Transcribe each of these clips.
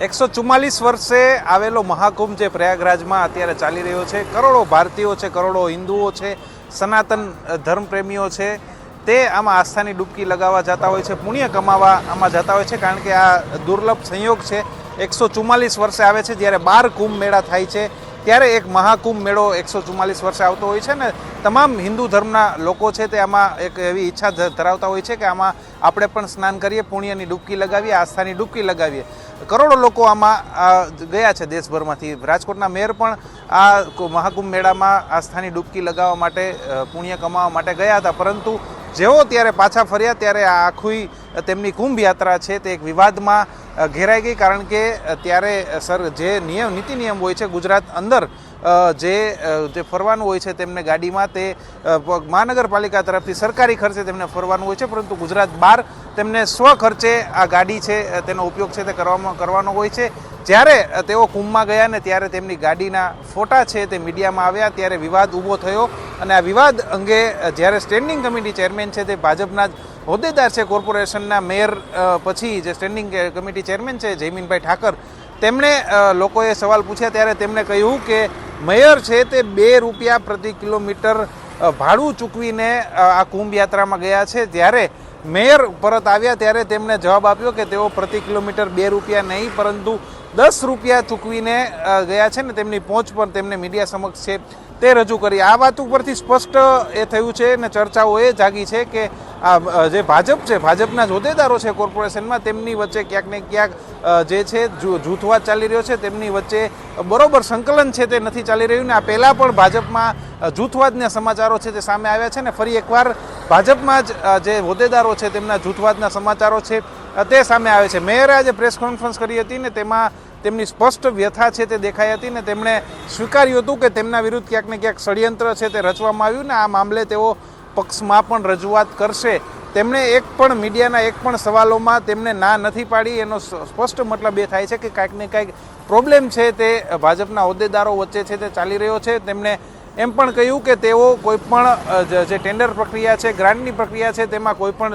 એકસો ચુમ્માલીસ વર્ષે આવેલો મહાકુંભ જે પ્રયાગરાજમાં અત્યારે ચાલી રહ્યો છે. કરોડો ભારતીયો છે, કરોડો હિન્દુઓ છે, સનાતન ધર્મપ્રેમીઓ છે. તે આમાં આસ્થાની ડૂબકી લગાવવા જતા હોય છે, પુણ્ય કમાવા આમાં જતા હોય છે, કારણ કે આ દુર્લભ સંયોગ છે. એકસો ચુમ્માલીસ વર્ષે આવે છે, જ્યારે બાર કુંભ મેળા થાય છે. ત્યારે એક મહાકુંભ મેળો એકસો ચુમ્માલીસ વર્ષે આવતો હોય છે ને, તમામ હિન્દુ ધર્મના લોકો છે તે આમાં એક એવી ઈચ્છા ધરાવતા હોય છે કે આમાં આપણે પણ સ્નાન કરીએ, પુણ્યની ડૂબકી લગાવીએ, આસ્થાની ડૂબકી લગાવીએ. કરોડો લોકો આમાં ગયા છે દેશભરમાંથી. રાજકોટના મેયર પણ આ મહાકુંભ મેળામાં આસ્થાની ડૂબકી લગાવવા માટે પુણ્ય કમાવા માટે ગયા હતા. પરંતુ જેઓ ત્યારે પાછા ફર્યા ત્યારે આ આખી તેમની કુંભ યાત્રા છે તે એક વિવાદમાં ઘેરાઈ ગઈ કારણ કે ત્યારે સર, જે નિયમ, નીતિ નિયમ હોય છે ગુજરાત અંદર જે જે ફરવાનું હોય છે તેમને ગાડીમાં તે મહાનગરપાલિકા તરફથી સરકારી ખર્ચે તેમને ફરવાનું હોય છે, પરંતુ ગુજરાત બહાર તેમને સ્વ ખર્ચે આ ગાડી છે તેનો ઉપયોગ છે તે કરવામાં, કરવાનો હોય છે. જ્યારે તેઓ કુંભમાં ગયા ને ત્યારે તેમની ગાડીના ફોટા છે તે મીડિયામાં આવ્યા, ત્યારે વિવાદ ઊભો થયો. અને આ વિવાદ અંગે જ્યારે સ્ટેન્ડિંગ કમિટી ચેરમેન છે તે ભાજપના જ હોદ્દેદાર છે કોર્પોરેશનના મેયર પછી જે સ્ટેન્ડિંગ કમિટી ચેરમેન છે જયમીનભાઈ ઠાકર તેમણે લોકોએ સવાલ પૂછ્યા, ત્યારે તેમણે કહ્યું કે મેયર છે તે બે રૂપિયા પ્રતિ કિલોમીટર ભાડું ચૂકવીને આ કુંભ યાત્રામાં ગયા છે. ત્યારે મેયર પરત આવ્યા ત્યારે તેમણે જવાબ આપ્યો કે તેઓ પ્રતિ કિલોમીટર બે રૂપિયા નહીં, પરંતુ દસ રૂપિયા ચૂકવીને ગયા છે ને તેમની પહોંચ પર તેમને મીડિયા સમક્ષ છે તે રજૂ કરી. આ વાત ઉપરથી સ્પષ્ટ એ થયું છે ને ચર્ચાઓ એ જાગી છે કે આ જે ભાજપ છે, ભાજપના જોદેદારો છે કોર્પોરેશનમાં, તેમની વચ્ચે ક્યાંક ને ક્યાંક જે છે જૂથવાદ ચાલી રહ્યો છે, તેમની વચ્ચે બરોબર સંકલન છે તે નથી ચાલી રહ્યું ને આ પહેલાં પણ ભાજપમાં જૂથવાદના સમાચારો છે તે સામે આવ્યા છે ને ફરી એકવાર ભાજપમાં જ જે હોદ્દેદારો છે તેમના જૂથવાદના સમાચારો છે તે સામે આવે છે. મેયરે આજે પ્રેસ કોન્ફરન્સ કરી હતી ને તેમાં તેમની સ્પષ્ટ વ્યથા છે તે દેખાઈ હતી ને તેમણે સ્વીકાર્યું હતું કે તેમના વિરુદ્ધ ક્યાંક ને ક્યાંક ષડયંત્ર છે તે રચવામાં આવ્યું ને આ મામલે તેઓ પક્ષમાં પણ રજૂઆત કરશે. તેમણે એક પણ મીડિયાના એક પણ સવાલોમાં તેમને ના નથી પાડી. એનો સ્પષ્ટ મતલબ એ થાય છે કે કાંઈક ને કાંઈક પ્રોબ્લેમ છે તે ભાજપના હોદ્દેદારો વચ્ચે છે તે ચાલી રહ્યો છે. તેમણે એમ પણ કહ્યું કે તેઓ કોઈ પણ જે ટેન્ડર પ્રક્રિયા છે, ગ્રાન્ટની પ્રક્રિયા છે, તેમાં કોઈ પણ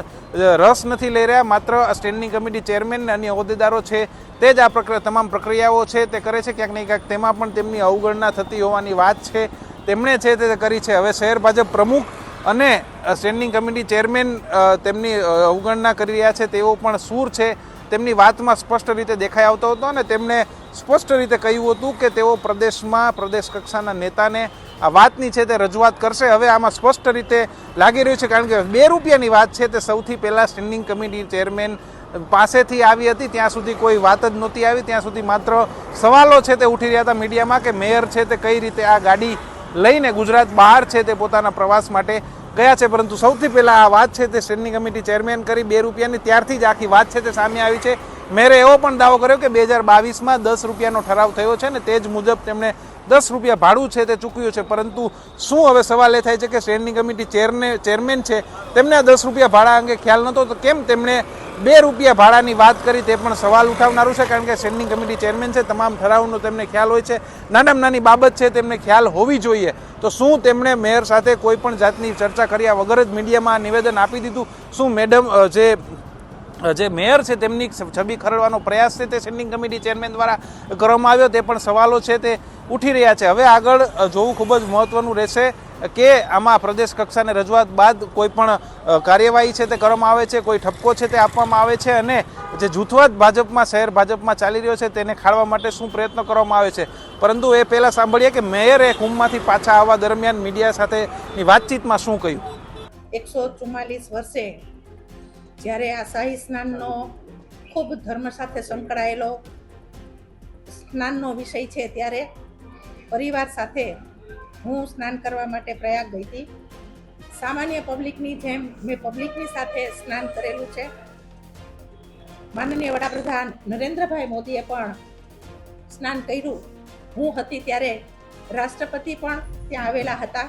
રસ નથી લઈ રહ્યા. માત્ર સ્ટેન્ડિંગ કમિટી ચેરમેન અને અન્ય હોદ્દેદારો છે. તે જ આ પ્રક્રિયા, તમામ પ્રક્રિયાઓ છે, તે કરે છે. ક્યાંક ને ક્યાંક તેમાં પણ તેમની અવગણના થતી હોવાની વાત છે. તેમણે છે તે કરી છે. હવે શહેર ભાજપ પ્રમુખ અને સ્ટેન્ડિંગ કમિટી ચેરમેન તેમની અવગણના કરી રહ્યા છે. તેઓ પણ સૂર છે. તેમની વાતમાં સ્પષ્ટ રીતે દેખાઈ આવતો હતો અને તેમણે સ્પષ્ટ રીતે કહ્યું હતું કે તેઓ પ્રદેશમાં, પ્રદેશ કક્ષાના નેતાને આ વાતની છે તે રજૂઆત કરશે. હવે આમાં સ્પષ્ટ રીતે લાગી રહ્યું છે કારણ કે બે રૂપિયાની વાત છે તે સૌથી પહેલાં સ્ટેન્ડિંગ કમિટી ચેરમેન પાસેથી આવી હતી. ત્યાં સુધી કોઈ વાત જ નહોતી આવી. ત્યાં સુધી માત્ર સવાલો છે તે ઉઠી રહ્યા હતા મીડિયામાં કે મેયર છે તે કઈ રીતે આ ગાડી લઈને ગુજરાત બહાર છે તે પોતાના પ્રવાસ માટે ગયા છે, પરંતુ સૌથી પહેલાં આ વાત છે તે સ્ટેન્ડિંગ કમિટી ચેરમેન કરી બે રૂપિયાની. ત્યારથી જ આખી વાત છે તે સામે આવી છે. મેરે એવો પણ દાવો કર્યો કે બે હજાર બાવીસમાં દસ રૂપિયાનો ઠરાવ થયો છે ને તે જ મુજબ તેમણે દસ રૂપિયા ભાડું છે તે ચૂક્યું છે. પરંતુ શું હવે સવાલ એ થાય છે કે સ્ટેન્ડિંગ કમિટી ચેરને ચેરમેન છે, તેમને આ દસ રૂપિયા ભાડા અંગે ખ્યાલ નહોતો. તો કેમ તેમણે બે રૂપિયા ભાડાની વાત કરી તે પણ સવાલ ઉઠાવનારું છે, કારણ કે સ્ટેન્ડિંગ કમિટી ચેરમેન છે, તમામ ઠરાવનો તેમને ખ્યાલ હોય છે. નાનામાં નાની બાબત છે, તેમને ખ્યાલ હોવી જોઈએ. તો શું તેમણે મેયર સાથે કોઈ પણ જાતની ચર્ચા કર્યા વગર જ મીડિયામાં નિવેદન આપી દીધું? શું મેડમ જે જે મેયર છે, તેમની છબી ખરડવાનો પ્રયાસ છે તે સ્ટેન્ડિંગ કમિટી ચેરમેન દ્વારા કરવામાં આવ્યો? તે પણ સવાલો છે, તે ઉઠી રહ્યા છે. હવે આગળ જોવું ખૂબ જ મહત્વનું રહેશે. કે આમાં પ્રદેશ કક્ષાને રજૂઆત બાદ કોઈ પણ કાર્યવાહી છે તે કરવામાં આવે છે, કોઈ ઠપકો છે તે આપવામાં આવે છે અને જે જૂથવાદ ભાજપમાં, શહેર ભાજપમાં ચાલી રહ્યો છે તેને ખાળવા માટે શું પ્રયત્ન કરવામાં આવે છે? પરંતુ એ પહેલાં સાંભળીએ કે મેયરે કુંભમાંથી પાછા આવવા દરમિયાન મીડિયા સાથેની વાતચીતમાં શું કહ્યું? એકસો ચુમ્માલીસ વર્ષે જ્યારે આ શાહી સ્નાનનો ખૂબ ધર્મ સાથે સંકળાયેલો સ્નાનનો વિષય છે ત્યારે પરિવાર સાથે હું સ્નાન કરવા માટે પ્રયાગ ગઈ હતી. સામાન્ય પબ્લિકની જેમ મેં પબ્લિકની સાથે સ્નાન કરેલું છે. માનનીય વડાપ્રધાન નરેન્દ્રભાઈ મોદીએ પણ સ્નાન કર્યું. હું હતી ત્યારે રાષ્ટ્રપતિ પણ ત્યાં આવેલા હતા.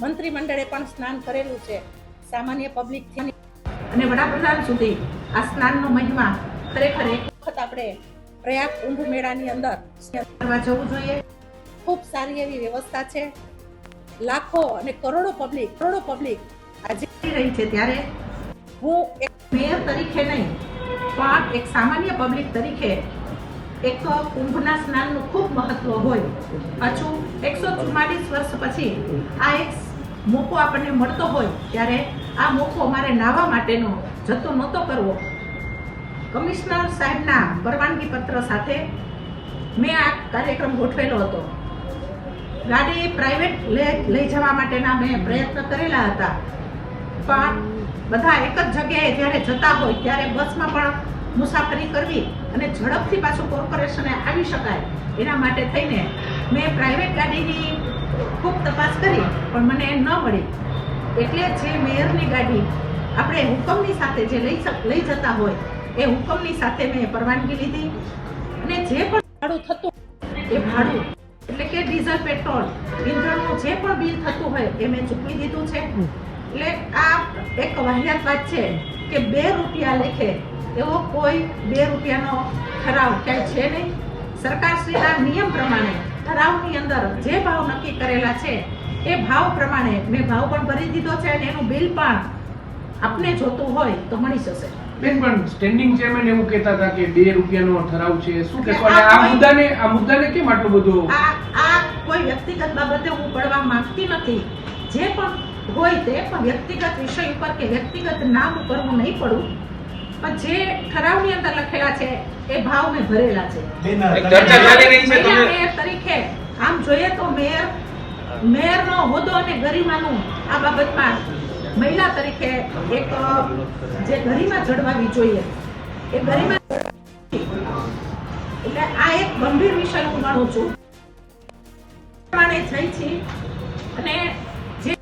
મંત્રીમંડળે પણ સ્નાન કરેલું છે. સામાન્ય પબ્લિકથી અને વડાપ્રધાન સુધી આ સ્નાનનો મહિમા ખરેખર એક વખત આપણે પ્રયાગ કુંભ મેળાની અંદર કરવા જવું જોઈએ. ખૂબ સારી એવી વ્યવસ્થા છે. લાખો અને કરોડો પબ્લિક કરોડો પબ્લિક આજે રહી છે ત્યારે હું એક મેયર તરીકે નહીં પણ એક સામાન્ય પબ્લિક તરીકે એક કુંભના સ્નાનનું ખૂબ મહત્વ હોય. પાછું એકસો ચુમ્માલીસ વર્ષ પછી આ એક મોકો આપણને મળતો હોય ત્યારે આ મોકો અમારે નાહવા માટેનો જતો નહોતો કરવો. કમિશનર સાહેબના પરવાનગી પત્ર સાથે મેં આ કાર્યક્રમ ગોઠવેલો હતો. ગાડી પ્રાઇવેટ લઈ જવા માટેના મેં પ્રયત્ન કરેલા હતા. પણ બધા એક જ જગ્યાએ જ્યારે જતા હોય ત્યારે બસમાં પણ મુસાફરી કરવી અને ઝડપથી પાછું કોર્પોરેશને આવી શકાય એના માટે થઈને મેં પ્રાઇવેટ ગાડીની ખૂબ તપાસ કરી, પણ મને ન મળી. એટલે જે મેયરની ગાડી આપણે હુકમની સાથે જે લઈ લઈ જતા હોય, એ હુકમની સાથે મેં પરવાનગી લીધી અને જે પણ ભાડું થતું એ ભાડું એટલે કે ડીઝલ પેટ્રોલ ઇંધણનું જે પણ બિલ થતું હોય એ મેં ચૂકવી દીધું છે. એટલે આ એક વાહિયાત વાત છે કે બે રૂપિયા લેખે એવો કોઈ બે રૂપિયાનો ઠરાવ ક્યાંય છે નહીં. સરકારશ્રીના નિયમ પ્રમાણે ઠરાવની અંદર જે ભાવ નક્કી કરેલા છે એ ભાવ પ્રમાણે મેં ભાવ પણ ભરી દીધો છે અને એનું બિલ પણ આપને જોતું હોય તો મળી જશે. બેન પણ સ્ટેન્ડિંગ ચેરમેન એવું કહેતા હતા કે બે રૂપિયાનો ઠરાવ છે. શું કહેશો? અને આ મુદ્દાને આ મુદ્દાને કેમ આટલો બધો આ આ કોઈ વ્યક્તિગત બાબતે હું પડવા માંગતી નથી. જે પણ હોય તે પણ વ્યક્તિગત વિષય ઉપર કે વ્યક્તિગત નામ ઉપર હું નહીં પડું. પણ જે ઠરાવની અંદર લખેલા છે એ ભાવ મેં ભરેલા છે. ચર્ચા ચાલી રહી છે મેયર તરીકે આમ જોઈએ તો મેયર મેયરનો હોદ્દો અને ગરિમાનું આ બાબતમાં મહિલા તરીકે એક જે ગરિમા જળવાવી જોઈએ. એ ગરિમા એટલે આ એક ગંભીર વિષય હું માનું છું. જઈ છી અને જે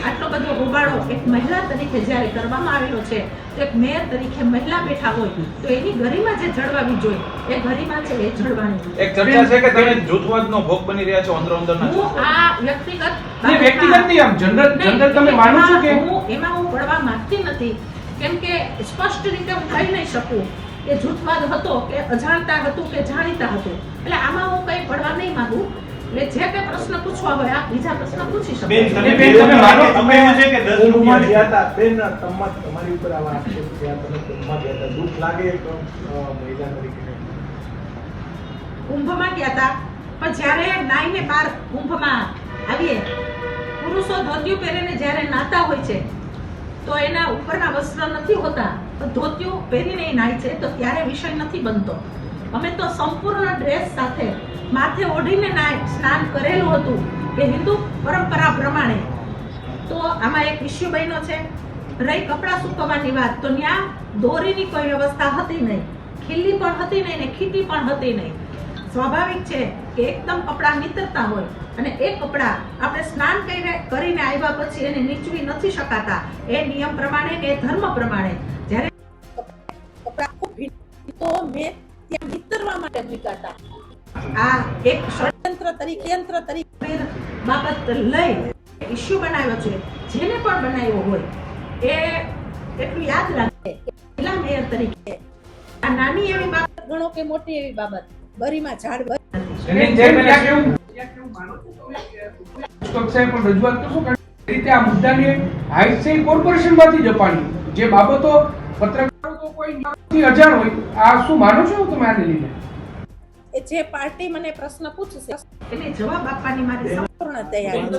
આટલો બધો હોબાળો એક મહિલા તરીકે જ્યારે કરવામાં આવેલો છે એક મેયર તરીકે મહિલા બેઠા હોય તો એની ગરિમા જે જળવાવી જોઈએ એ ગરિમા છે એ જળવાની. એક ચર્ચા છે કે તમે જૂથવાદનો ભોગ બની રહ્યા છો અંદર અંદરના હું આ વ્યક્તિગત નહીં વ્યક્તિગત નહીં આમ જનરલ જનરલ તમે માનો છો કે એમાં હું એમાં હું પડવા માંગતી નથી કેમ કે સ્પષ્ટ રીતે હું કહી નહીં શકું કે જૂથવાદ હતો કે અજાણતા હતું કે જાણીતા હતું. એટલે આમાં હું કંઈ પડવા નહીં માંગુ. એટલે જે કંઈ પ્રશ્ન પૂછવા હોય આપ બીજા પ્રશ્ન પૂછી શકો. બેન તમે તમે બેન, તમે માનો તમે એવું છે કે દસ કુંભમાં રૂપિયા ગયા હતા બેન તમા- તમારી ઉપર આવા આક્ષેપ થયા તમે કુંભમાં ગયા હતા. દુઃખ લાગે તો મહિલા તરીકે કુંભમાં ગયા હતા. પણ જ્યારે નાઈને બાર કુંભમાં આવીએ પુરુષો ધોતિયું પહેરીને જ્યારે નાતા હોય છે તો એના ઉપરના વસ્ત્ર નથી હોતા. પણ ધોતિયું પહેરીને નાય છે તો ત્યારે વિષય નથી બનતો. અમે તો સંપૂર્ણ ડ્રેસ સાથે માથે ઓઢીને સ્નાન કરેલું હતું કે હિન્દુ પરંપરા પ્રમાણે. તો આમાં એક ઇસ્યુ બન્યો છે, રહી કપડાં સૂકવવાની વાત. તો ત્યાં દોરીની કોઈ વ્યવસ્થા હતી નહીં, ખીલ્લી પણ હતી નહીં ને ખીટી પણ હતી નહીં. સ્વાભાવિક છે કે એકદમ કપડાં નીતરતા હોય અને એ કપડાં આપણે સ્નાન કરીને કરીને આવ્યા પછી એને નીચવી નથી શકાતા. એ નિયમ પ્રમાણે કે ધર્મ પ્રમાણે. જ્યારે તો મેં નીતરવા માટે મૂક્યા આ એક ષડયંત્ર તરીકે યંત્ર તરીકે બાબત લઈ ઇશ્યુ બનાવ્યો છે. જેને પણ બનાવ્યો હોય એ એટલું યાદ રાખે પહેલા મેયર તરીકે આ નાની એવી બાબત ગણો કે મોટી એવી બાબત? બરીમાં ઝાડ બરી રીતે આ મુદ્દાને હાઈટ છે એ કોર્પોરેશનમાંથી જ અપાણી જે બાબતો પત્રકારો તો કોઈ અજાણ હોય આ શું માનો છો તમે આને લઈને એ જે પાર્ટી મને પ્રશ્ન પૂછશે એને જવાબ આપવાની મારી સંપૂર્ણ તૈયારી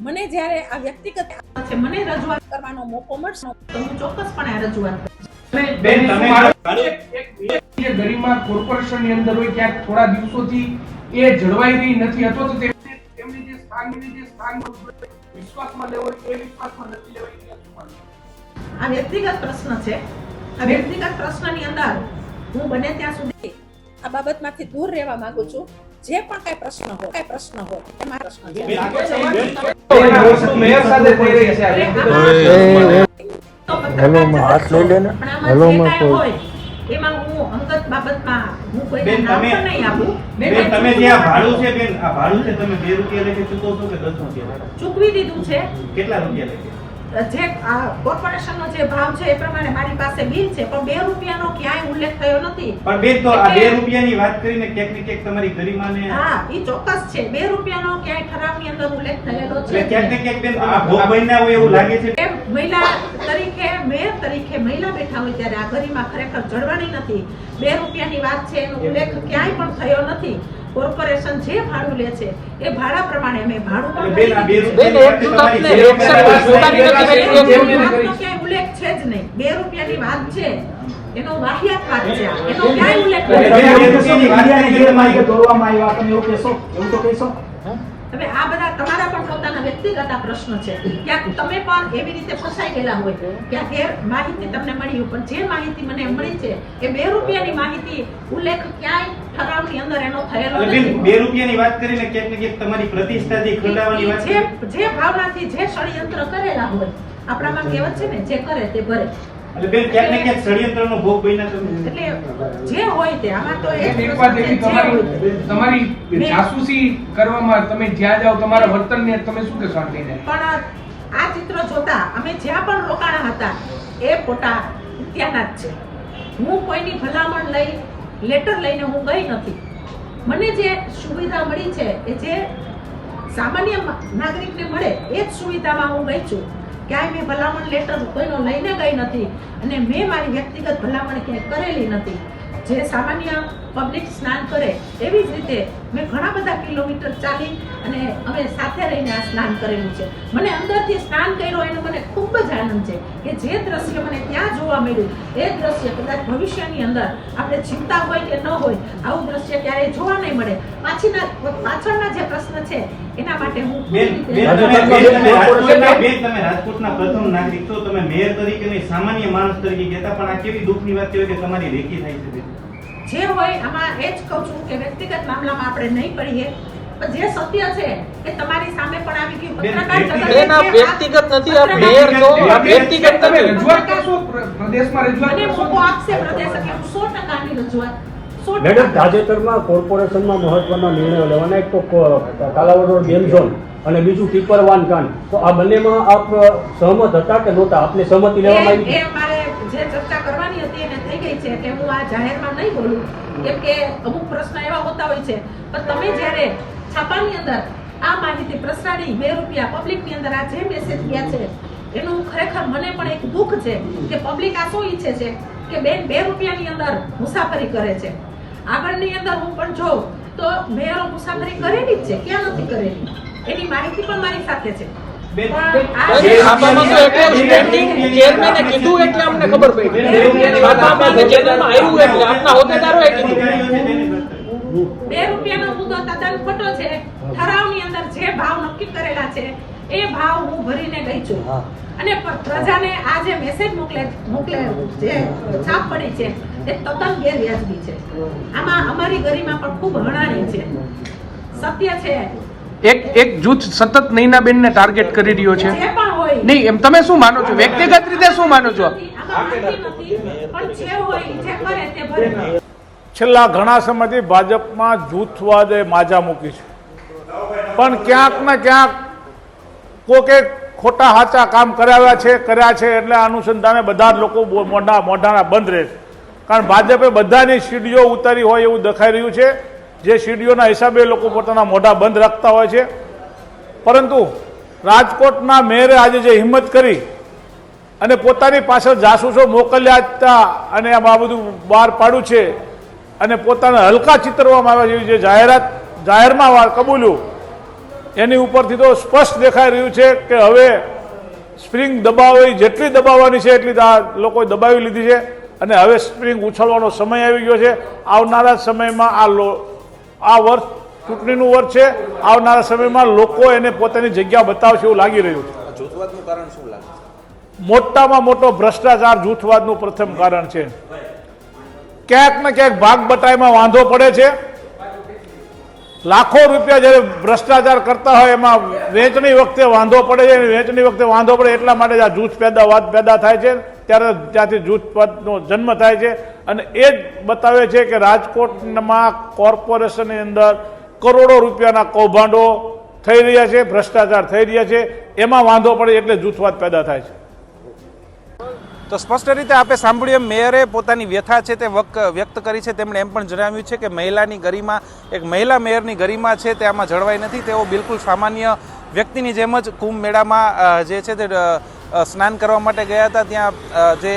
મને જ્યારે આ વ્યક્તિગત છે મને રજૂઆત કરવાનો મોકો મળશે તો હું ચોક્કસપણે આ રજૂઆત બેન તમે અંદર હોય ક્યાંક થોડા દિવસોથી એ જળવાઈ રહી નથી અથવા તો તેમની જે સ્થાનની જે સ્થાનમાં વિશ્વાસમાં લેવો એ વિશ્વાસમાં નથી લેવાય? આ વ્યક્તિગત પ્રશ્ન છે. આ વ્યક્તિગત પ્રશ્નની અંદર હું બને ત્યાં સુધી આ બાબતમાંથી દૂર રહેવા માંગુ છું. જે પણ કઈ પ્રશ્ન હોય કઈ પ્રશ્ન હોય એ મારો પ્રશ્ન છે. વ્યક્તિગત હેલોમાં હાથ લઈ લે ને. હેલોમાં કોઈ- એમાં હું અંગત બાબતમાં હું કોઈ બેન, તમે- નહીં આપું. બેન તમે જે આ ભાડું છે બેન આ ભાડું છે તમે 2 રૂપિયા લેખે ચૂકવો છો કે 10 રૂપિયા ચૂકવી દીધું છે. કેટલા રૂપિયા લેખે જે કોર્પોરેશનનો જે ભાવ છે એ પ્રમાણે મારી પાસે બિલ છે પણ બે રૂપિયાનો ક્યાંય ઉલ્લેખ થયો નથી. પણ બેન તો આ બે રૂપિયાની વાત કરીને ક્યાંક ને ક્યાંક તમારી ગરિમાને હા એ ચોક્કસ છે. બે રૂપિયાનો ક્યાંય ઠરાવની અંદર ઉલ્લેખ થયેલો છે. ક્યાંક ને ક્યાંક બેન આ ભોગ બન્યા હોય એવું લાગે છે. મહિલા તરીકે મેયર તરીકે મહિલા બેઠા હોય ત્યારે આ ગરિમા ખરેખર જળવાની નથી. બે રૂપિયાની વાત છે એનો ઉલ્લેખ ક્યાંય પણ થયો નથી. કોર્પોરેશન જે ભાડું લે છે એ ભાડા પ્રમાણે અમે ભાડું પણ. ઉલ્લેખ છે જ નહીં બે રૂપિયાની વાત છે એનો વાહિયાત વાત છે એનો ક્યાંય ઉલ્લેખ બે રૂપિયાની વાત કરીને કે દોરવામાં આવ્યા તમે એવું કહેશો એવું તો કહેશો હવે આ બધા તમારા પણ પોતાના વ્યક્તિગત આ પ્રશ્ન છે ક્યાંક તમે પણ એવી રીતે ફસાઈ ગયેલા હોય ક્યાંક એ માહિતી તમને મળી પણ જે માહિતી મને મળી છે એ બે રૂપિયાની માહિતી ઉલ્લેખ ક્યાંય ઠરાવની અંદર એનો થયેલો બે રૂપિયાની વાત કરીને ક્યાંક ને ક્યાંક તમારી પ્રતિષ્ઠાથી જે ખંડાવાની વાત જે છે જે ભાવનાથી જે ષડયંત્ર કરેલા હોય આપણામાં કહેવત છે ને જે કરે તે ભરે. એટલે બેન ક્યાંક ને ક્યાંક ષડયંત્રનો ભોગ બન્યા તમે. એટલે જે હોય તે આમાં તો એક વાત એવી જે હોય તે. તમારી તમારી જાસૂસી કરવામાં તમે જ્યાં જાઓ તમારા વર્તનને તમે શું કહેશો પણ આ ચિત્ર જોતા અમે જ્યાં પણ રોકાણા હતા એ ફોટા ત્યાંના જ છે. હું કોઈની ભલામણ લઈ લેટર લઈને હું ગઈ નથી. મને જે સુવિધા મળી છે, એ જે સામાન્ય નાગરિકને મળે, એ જ સુવિધામાં હું ગઈ છું. ક્યાંય મેં ભલામણ લેટર કોઈનો લઈને ગઈ નથી અને મેં મારી વ્યક્તિગત ભલામણ ક્યાંય કરેલી નથી. જે સામાન્ય પબ્લિક સ્નાન કરે, એવી જ રીતે મેં ઘણા બધા કિલોમીટર ચાલી અને અમે સાથે રહીને આ સ્નાન કરેલું છે. મને અંદરથી સ્નાન કર્યો એનો મને ખૂબ જ આનંદ છે કે જે દ્રશ્ય મને ત્યાં જોવા મળ્યું, એ દ્રશ્ય કદાચ ભવિષ્યની અંદર આપણે ચિંતા હોય કે ન હોય, આવું દ્રશ્ય ક્યારેય જોવા નહીં મળે. પાછીના પાછળના જે પ્રશ્ન છે એના માટે હું તમે રાજકોટના પ્રથમ નાગરિક છો તમે મેયર તરીકે નહીં સામાન્ય માણસ તરીકે કહેતા પણ આ કેવી દુઃખની વાત કહેવાય કે તમારી રેકી થાય છે જે હોય આમાં એ જ કહું છું કે વ્યક્તિગત મામલામાં આપણે નહીં પડીએ. જે સત્ય છે એ તમારી સામે પણ આવી ગયું પત્રકાર વ્યક્તિગત- જગતે બેન, આ જે વ્યક્તિગત નથી, આ મેયર છો, વ્યક્તિગત તમે રજૂઆત કરશો પ્રદેશમાં રજૂઆત મને મોકો આપશે પ્રદેશ એટલે હું સો ટકાની રજૂઆત. સો મેડમ તાજેતરમાં કોર્પોરેશનમાં મહત્વના નિર્ણયો લેવાના. એક તો કો- કાલાવડ રોડ ગેમ ઝોન અને બીજું ટીપર વાન કાન તો આ બંનેમાં આપ સહમત હતા કે નહોતા? આપને સહમતિ લેવામાં આવી? જે ચર્ચા કરવાની હતી એને થઈ ગઈ છે એટલે હું આ જાહેરમાં નહીં બોલું. કેમ કે અમુક પ્રશ્ન એવા હોતા હોય છે. પણ તમે જ્યારે છાપાની અંદર આ માહિતી પ્રસારી બે રૂપિયા પબ્લિકની અંદર આ જે મેસેજ ગયા છે એનું ખરેખર મને પણ એક દુઃખ છે કે પબ્લિક આ શું ઈચ્છે છે કે બેન બે રૂપિયાની અંદર મુસાફરી કરે છે? આગળની અંદર હું પણ જોઉં તો મેયરો મુસાફરી કરેલી જ છે ક્યાં નથી કરેલી? એની માહિતી પણ મારી સાથે છે. કીધું એટલે અમને ખબર પડી. બે રૂપિયાનો મુદ્દો તદ્દન ખોટો છે. ઠરાવની અંદર જે ભાવ નક્કી કરેલા છે એ ભાવ હું ભરીને ગઈ છું. અને પ્રજાને આ જે મેસેજ મોકલે મોકલે જે છાપ પડી છે એ તદ્દન ગેરવ્યાજબી છે. આમાં અમારી ગરિમા પણ ખૂબ હણાણી છે. સત્ય છે. એક એક જૂથ સતત નૈનાબેનને ટાર્ગેટ કરી રહ્યો છે. નહીં એમ તમે શું માનો છો? વ્યક્તિગત રીતે શું માનો છો? છેલ્લા ઘણા સમયથી ભાજપમાં જૂથવાદે માજા મૂકી છે. પણ ક્યાંક ને ક્યાંક કોકે ખોટા હાચા કામ કરાવ્યા છે કર્યા છે એટલે અનુસંધાને બધા જ લોકો મોઢા મોઢાના બંધ રહે છે. કારણ ભાજપે બધાની સીડીઓ ઉતારી હોય એવું દેખાઈ રહ્યું છે. જે સીડીઓના હિસાબે લોકો પોતાના મોઢા બંધ રાખતા હોય છે. પરંતુ રાજકોટના મેયરે આજે જે હિંમત કરી અને પોતાની પાછળ જાસૂસો મોકલ્યા હતા અને આ બધું બહાર પાડ્યું છે અને પોતાના હલકા ચિતરવામાં આવ્યા જેવી જે જાહેરાત જાહેરમાં કબૂલ્યું, એની ઉપરથી તો સ્પષ્ટ દેખાઈ રહ્યું છે કે હવે સ્પ્રિંગ દબાવવી જેટલી દબાવવાની છે એટલી લોકોએ દબાવી લીધી છે. અને હવે સ્પ્રિંગ ઉછળવાનો સમય આવી ગયો છે. આવનારા સમયમાં આ લો આ વર્ષ ચૂંટણીનું વર્ષ છે. આવનારા સમયમાં લોકો એને પોતાની જગ્યા બતાવશે એવું લાગી રહ્યું છે. જૂથવાદનું કારણ શું લાગે મોટામાં મોટો ભ્રષ્ટાચાર જૂથવાદનું પ્રથમ કારણ છે. ક્યાંક ને ક્યાંક ભાગ બટાઈમાં વાંધો પડે છે. લાખો રૂપિયા જ્યારે ભ્રષ્ટાચાર કરતા હોય એમાં વેચણી વખતે વાંધો પડે છે. વેચણી વખતે વાંધો પડે એટલા માટે જ આ જૂથ પેદા વાત પેદા થાય છે. ત્યારે ત્યાંથી જૂથવાદનો જન્મ થાય છે અને એ જ બતાવે છે કે રાજકોટમાં કોર્પોરેશનની અંદર કરોડો રૂપિયાના કૌભાંડો થઈ રહ્યા છે, ભ્રષ્ટાચાર થઈ રહ્યા છે, એમાં વાંધો પડે એટલે જૂથવાદ પેદા થાય છે. તો સ્પષ્ટ રીતે આપે સાંભળ્યું મેયરે પોતાની વ્યથા છે તે વ્યક્ત કરી છે. તેમણે એમ પણ જણાવ્યું છે કે મહિલાની ગરિમા, એક મહિલા મેયરની ગરિમા છે તે આમાં જળવાઈ નથી. તેઓ બિલકુલ સામાન્ય વ્યક્તિની જેમ જ કુંભ મેળામાં જે છે તે સ્નાન કરવા માટે ગયા હતા, ત્યાં જે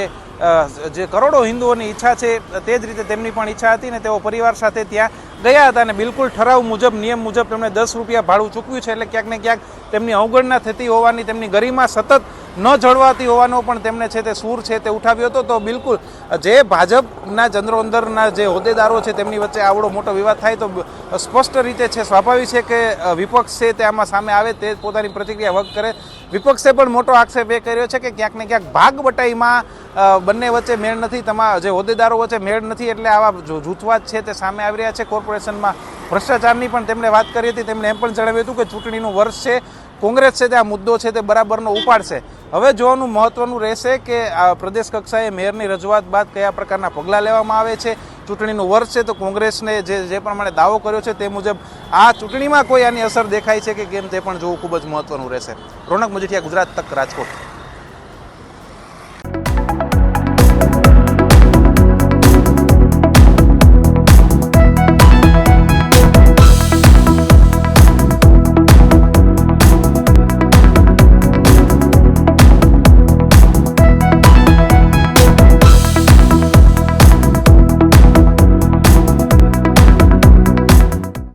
જે કરોડો હિન્દુઓની ઈચ્છા છે, તે જ રીતે તેમની પણ ઈચ્છા હતી ને તેઓ પરિવાર સાથે ત્યાં ગયા હતા અને બિલકુલ ઠરાવ મુજબ, નિયમ મુજબ તેમણે દસ રૂપિયા ભાડું ચૂકવ્યું છે, એટલે ક્યાંક ને ક્યાંક તેમની અવગણના થતી હોવાની, તેમની ગરિમા સતત ન જળવાતી હોવાનો પણ તેમણે છે તે સૂર છે તે ઉઠાવ્યો હતો. તો બિલકુલ, જે ભાજપના ચંદ્રો અંદરના જે હોદ્દેદારો છે તેમની વચ્ચે આવડો મોટો વિવાદ થાય તો સ્પષ્ટ રીતે છે, સ્વાભાવિક છે કે વિપક્ષ છે તે આમાં સામે આવે તે પોતાની પ્રતિક્રિયા વ્યક્ત કરે. વિપક્ષે પણ મોટો આક્ષેપ એ કર્યો છે કે ક્યાંક ને ક્યાંક ભાગ બટાઈમાં બંને વચ્ચે મેળ નથી, તમા, જે હોદ્દેદારો વચ્ચે મેળ નથી એટલે આવા જૂથવાદ છે તે સામે આવી રહ્યા છે. કોર્પોરેશનમાં ભ્રષ્ટાચારની પણ તેમણે વાત કરી હતી. તેમણે એમ પણ જણાવ્યું હતું કે ચૂંટણીનું વર્ષ છે, કોંગ્રેસ છે તે આ મુદ્દો છે તે બરાબરનો ઉપાડશે. હવે જોવાનું મહત્વનું રહેશે કે પ્રદેશ કક્ષાએ મેયરની રજૂઆત બાદ કયા પ્રકારના પગલાં લેવામાં આવે છે, ચૂંટણીનું વર્ષ છે, તો કોંગ્રેસને જે જે પ્રમાણે દાવો કર્યો છે તે મુજબ આ ચૂંટણીમાં કોઈ આની અસર દેખાય છે કે કેમ તે પણ જોવું ખૂબ જ મહત્વનું રહેશે. રોનક મુજઠિયા, ગુજરાત તક રાજકોટ.